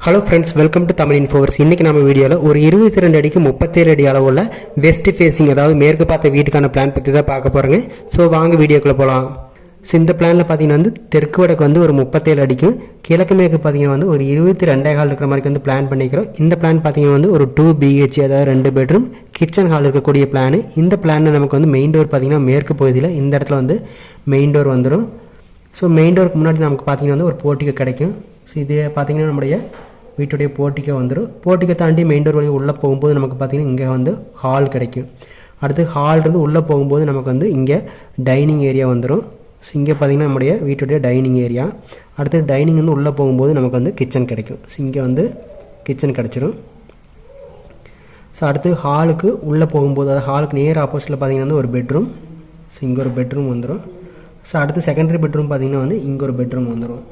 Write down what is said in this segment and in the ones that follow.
Hello friends welcome to Tamil inforce இன்றைக்கி நம்ம வீடியோவில் ஒரு இருபத்தி ரெண்டு அடிக்கு முப்பத்தேழு அடி அளவுள்ள வெஸ்ட் ஃபேஸிங் அதாவது மேற்கு பார்த்த வீட்டுக்கான பிளான் பற்றி தான் பார்க்க போகிறோங்க ஸோ வாங்க வீடியோக்குள்ளே போகலாம் ஸோ இந்த பிளானில் பார்த்தீங்கன்னா வந்து தெற்கு வடக்கு வந்து ஒரு முப்பத்தேழு அடிக்கும் கிழக்கு மேற்கு பார்த்தீங்கன்னா வந்து ஒரு இருபத்தி ரெண்டே ஹால் இருக்கிற மாதிரி வந்து பிளான் பண்ணிக்கிறோம். இந்த பிளான் பார்த்தீங்கன்னா வந்து ஒரு டூ பிஹெச் அதாவது ரெண்டு பெட்ரூம் கிச்சன் ஹால் இருக்கக்கூடிய பிளான் இந்த பிளானில் நமக்கு வந்து மெயின் டோர் பார்த்தீங்கன்னா மேற்கு பகுதியில் இந்த இடத்துல வந்து மெயின் டோர் வந்துடும் ஸோ மெயின் டோருக்கு முன்னாடி நமக்கு பார்த்தீங்கன்னா வந்து ஒரு போட்டிக்கு கிடைக்கும். ஸோ இது பார்த்தீங்கன்னா நம்முடைய வீட்டுடைய போர்ட்டிக்கோ வந்துடும் போர்ட்டிக்கோ தாண்டி மெயின் டோர் வழி உள்ளே போகும்போது நமக்கு பார்த்தீங்கன்னா இங்கே வந்து ஹால் கிடைக்கும். அடுத்து ஹால் இருந்து உள்ளே போகும்போது நமக்கு வந்து இங்கே டைனிங் ஏரியா வந்துடும் ஸோ இங்கே பார்த்தீங்கன்னா நம்முடைய வீட்டுடைய டைனிங் ஏரியா அடுத்து டைனிங் வந்து உள்ளே போகும்போது நமக்கு வந்து கிச்சன் கிடைக்கும். ஸோ இங்கே வந்து கிச்சன் கிடச்சிரும். ஸோ அடுத்து ஹாலுக்கு உள்ளே போகும்போது அதாவது ஹாலுக்கு நேர் ஆப்போசிட்டில் பார்த்தீங்கன்னா வந்து ஒரு பெட்ரூம் ஸோ இங்கே ஒரு பெட்ரூம் வந்துடும் ஸோ அடுத்து செகண்டரி பெட்ரூம் பார்த்தீங்கன்னா வந்து இங்கே ஒரு பெட்ரூம் வந்துடும்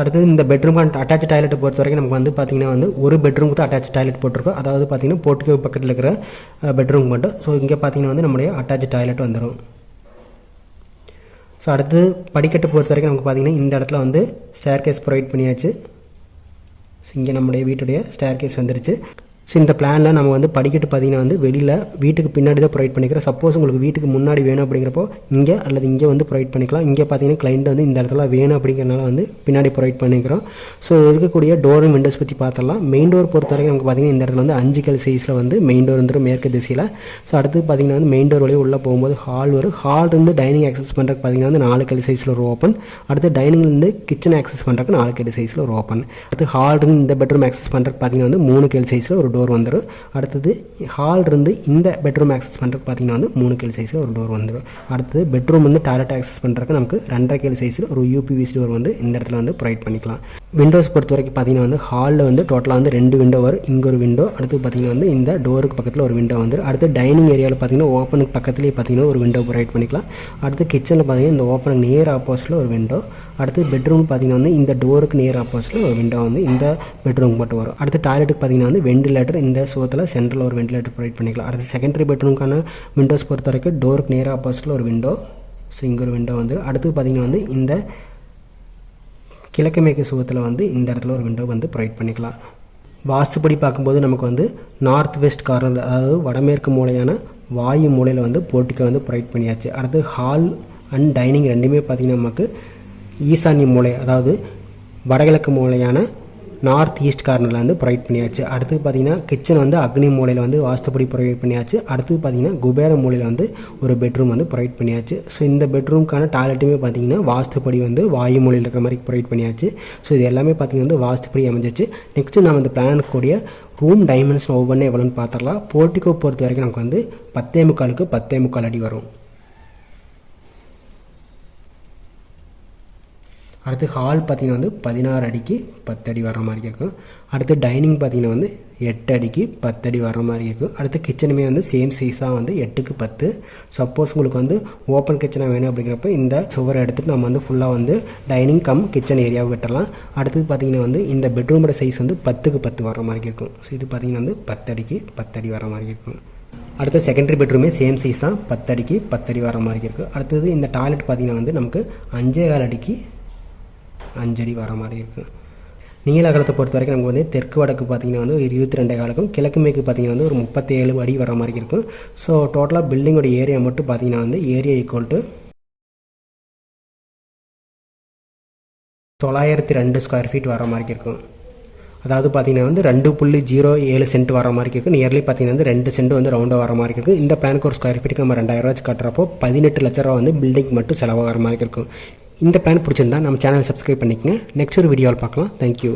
அடுத்தது இந்த பெட்ரூம் அட்டாச் டாய்லெட்டை பொறுத்த வரைக்கும் நமக்கு வந்து பார்த்திங்கன்னா வந்து ஒரு பெட்ரூமுக்கு தான் அட்டாச் டாய்லெட் போட்டிருக்கோம். அதாவது பார்த்திங்கன்னா போட்டுக்கு பக்கத்தில் இருக்கிற பெட்ரூம் மட்டும். ஸோ இங்கே பார்த்திங்கன்னா வந்து நம்முடைய அட்டாச் டாய்லெட் வந்துடும் ஸோ அடுத்து படிக்கட்டு பொறுத்த வரைக்கும் நமக்கு பார்த்திங்கன்னா இந்த இடத்துல வந்து ஸ்டேர் கேஸ் ப்ரொவைட் பண்ணியாச்சு. ஸோ இங்கே நம்முடைய வீட்டுடைய ஸ்டேர் கேஸ் வந்துருச்சு. ஸோ இந்த பிளானில் நம்ம வந்து படிக்கட்டு பார்த்தீங்கன்னா வந்து வெளியில் வீட்டுக்கு பின்னாடி தான் ப்ரொவைட் பண்ணிக்கிறோம். சப்போஸ் உங்களுக்கு வீட்டுக்கு முன்னாடி வேணும் அப்படிங்கிறப்போ இங்கே அல்லது இங்கே வந்து ப்ரொவைட் பண்ணிக்கலாம். இங்கே பார்த்தீங்கன்னா கிளைண்ட் வந்து இந்த இடத்துல வேணும் அப்படிங்கிறனால வந்து பின்னாடி ப்ரொவைட் பண்ணிக்கிறோம். ஸோ இருக்கக்கூடிய டோரும் விண்டோஸ் பற்றி பார்த்துடலாம். மெயின் டோர் பொறுத்த வரைக்கும் நமக்கு பார்த்தீங்கன்னா இந்த இடத்துல வந்து அஞ்சு கல் சைஸில் வந்து மெயின் டோர் வந்துடும் மேற்கு திசையில். ஸோ அடுத்து பார்த்தீங்கன்னா வந்து மெயின் டோர் வழியாக உள்ளே போகும்போது ஹால் வரும். ஹால் இருந்து டைனிங் ஆக்சஸ் பண்ணுறதுக்கு பார்த்தீங்கன்னா வந்து நாலு கல் சைஸில் ஒரு ஓப்பன் அடுத்து டைனிங்லேருந்து கிச்சன் ஆக்சஸ் பண்ணுறதுக்கு நாலு கல் சைஸில் ஒரு ஓப்பன் அடுத்து ஹால் இருந்து இந்த பெட்ரூம் ஆக்சஸ் பண்ணுறதுக்கு பார்த்தீங்கன்னா வந்து மூணு கல் சைஸில் ஒரு டோர் வந்துடும் அடுத்தது ஹால் இருந்து இந்த பெட்ரூம் ஆக்சஸ் பண்ணுறதுக்கு பார்த்தீங்கன்னா வந்து மூணு கேள் சைஸில் ஒரு டோர் வந்துடும் அடுத்தது பெட்ரூம் வந்து டாய்லெட் ஆக்சஸ் பண்ணுறதுக்கு நமக்கு ரெண்டரை கேள் சைஸில் ஒரு யூபிவிசி டோர் வந்து இந்த இடத்துல வந்து ப்ரொவைட் பண்ணிக்கலாம். விண்டோஸ் பொறுத்த வரைக்கும் பார்த்தீங்கன்னா வந்து ஹாலில் வந்து டோட்டலாக வந்து ரெண்டு விண்டோ வரும். இங்கே ஒரு விண்டோ அடுத்து பார்த்தீங்கன்னா வந்து இந்த டோருக்கு பக்கத்தில் ஒரு விண்டோ வந்துடும் அடுத்து டைனிங் ஏரியாவில் பார்த்தீங்கன்னா ஓப்பனுக்கு பக்கத்துலேயே பார்த்தீங்கன்னா ஒரு விண்டோ ப்ரொவைட் பண்ணிக்கலாம். அடுத்து கிச்சனில் பார்த்தீங்கன்னா இந்த ஓப்பனுக்கு நேர் ஆப்போசிட்டில் ஒரு விண்டோ அடுத்து பெட்ரூம் பார்த்தீங்கன்னா வந்து இந்த டோருக்கு நேர் ஆப்போசிட்டில் ஒரு விண்டோ வந்து இந்த பெட்ரூம் மட்டும் வரும். அடுத்து டாய்லெட்டுக்கு பார்த்தீங்கன்னா வந்து வெண்டிலேட்டர் இந்த சோத்தில் சென்ட்ரல் ஒரு வெண்டிலேட்டர் ப்ரொவைட் பண்ணிக்கலாம். அடுத்து செகண்டரி பெட்ரூம்க்கான விண்டோஸ் பொறுத்த வரைக்கும் டோருக்கு நேர் ஆப்போசிட்டில் ஒரு விண்டோ ஸோ இங்கே ஒரு விண்டோ வந்து அடுத்து பார்த்தீங்கன்னா வந்து இந்த கிழக்கு மேற்கு சுவத்தில் வந்து இந்த இடத்துல ஒரு விண்டோ வந்து ப்ரொவைட் பண்ணிக்கலாம். வாஸ்துப்படி பார்க்கும்போது நமக்கு வந்து நார்த் வெஸ்ட் கார்னர் அதாவது வடமேற்கு மூலையான வாயு மூலையில் வந்து போர்ட்டிக்கை வந்து ப்ரொவைட் பண்ணியாச்சு. அடுத்து ஹால் அண்ட் டைனிங் ரெண்டுமே பார்த்திங்கன்னா நமக்கு ஈசான்ய மூலை அதாவது வடகிழக்கு மூலையான நார்த் ஈஸ்ட் கார்னரில் வந்து ப்ரொவைட் பண்ணியாச்சு. அடுத்து பார்த்தீங்கன்னா கிச்சன் வந்து அக்னி மூலையில் வந்து வாஸ்துப்படி ப்ரொவைட் பண்ணியாச்சு. அடுத்து பார்த்தீங்கன்னா குபேர மூலையில் வந்து ஒரு பெட்ரூம் வந்து ப்ரொவைட் பண்ணியாச்சு. ஸோ இந்த பெட்ரூம்க்கான டாய்லெட்டுமே பார்த்தீங்கன்னா வாஸ்துப்படி வந்து வாயு மூலையில் இருக்கிற மாதிரி ப்ரொவைட் பண்ணியாச்சு. ஸோ இது எல்லாமே பார்த்தீங்கன்னா வந்து வாஸ்துப்படி அமைஞ்சிச்சு. நெக்ஸ்ட்டு நம்ம இந்த பிளான் கூடிய ரூம் டைமென்ஷன் ஒவ்வொன்றே எவ்வளோன்னு பார்த்துடலாம் போர்ட்டிக்கோ பொறுத்த வரைக்கும் நமக்கு வந்து பத்தே முக்காலுக்கு பத்தே முக்கால் அடி வரும். அடுத்து ஹால் பார்த்திங்கன்னா வந்து பதினாறு அடிக்கு பத்து அடி வர மாதிரி இருக்கும். அடுத்து டைனிங் பார்த்திங்கன்னா வந்து எட்டு அடிக்கு பத்து அடி வர மாதிரி இருக்கும். அடுத்து கிச்சனுமே வந்து சேம் சைஸாக வந்து எட்டுக்கு பத்து. சப்போஸ் உங்களுக்கு வந்து ஓப்பன் கிச்சனாக வேணும் அப்படிங்கிறப்ப இந்த சுவரை எடுத்துகிட்டு நம்ம வந்து ஃபுல்லாக வந்து டைனிங் கம் கிச்சன் ஏரியாவை விட்டுறலாம். அடுத்து பார்த்திங்கன்னா வந்து இந்த பெட்ரூமோட சைஸ் வந்து பத்துக்கு பத்து வர மாதிரி இருக்கும். ஸோ இது பார்த்திங்கன்னா வந்து பத்து அடிக்கு பத்து அடி வர மாதிரி இருக்கும். அடுத்த செகண்டரி பெட்ரூமே சேம் சைஸ் தான். பத்தடிக்கு பத்தடி வர மாதிரி இருக்குது அடுத்தது இந்த டாய்லெட் பார்த்திங்கன்னா வந்து நமக்கு அஞ்சே கால் அடிக்கு அஞ்சடி வர மாதிரி இருக்குது நீல காலத்தை பொறுத்த வரைக்கும் நமக்கு வந்து தெற்கு வடக்கு பார்த்திங்கன்னா வந்து ஒரு இருபத்தி ரெண்டே காலக்கும் கிழக்கு மேற்கு பார்த்திங்கன்னா வந்து ஒரு முப்பத்தேழு அடி வர மாதிரி இருக்கும் ஸோ டோட்டலாக பில்டிங்கோட ஏரியா மட்டும் பார்த்திங்கன்னா வந்து ஏரியா ஈக்குவல் டு தொள்ளாயிரத்தி ரெண்டு ஸ்கொயர் ஃபீட் வர மாதிரி இருக்கும் அதாவது பார்த்தீங்கன்னா வந்து ரெண்டு புள்ளி ஜீரோ ஏழு சென்ட் வர மாதிரி இருக்குது நியர்லி பார்த்தீங்கன்னா வந்து ரெண்டு சென்ட் வந்து ரவுண்டாக வர மாதிரி இருக்குது இந்த பிளானுக்கு ஒரு ஸ்கொயர் ஃபீட்டுக்கு நம்ம ரெண்டாயிரம் ரூபாய் கட்டுறப்போ பதினெட்டு லட்ச ரூபா வந்து பில்டிங் மட்டும் செலவாகிற மாதிரி இருக்கும் இந்த பிளான் பிடிச்சிருந்தா நம்ம சேனல் சப்ஸ்கிரைப் பண்ணிக்கங்க. நெக்ஸ்ட் ஒரு வீடியோவில் பார்க்கலாம். தேங்க்யூ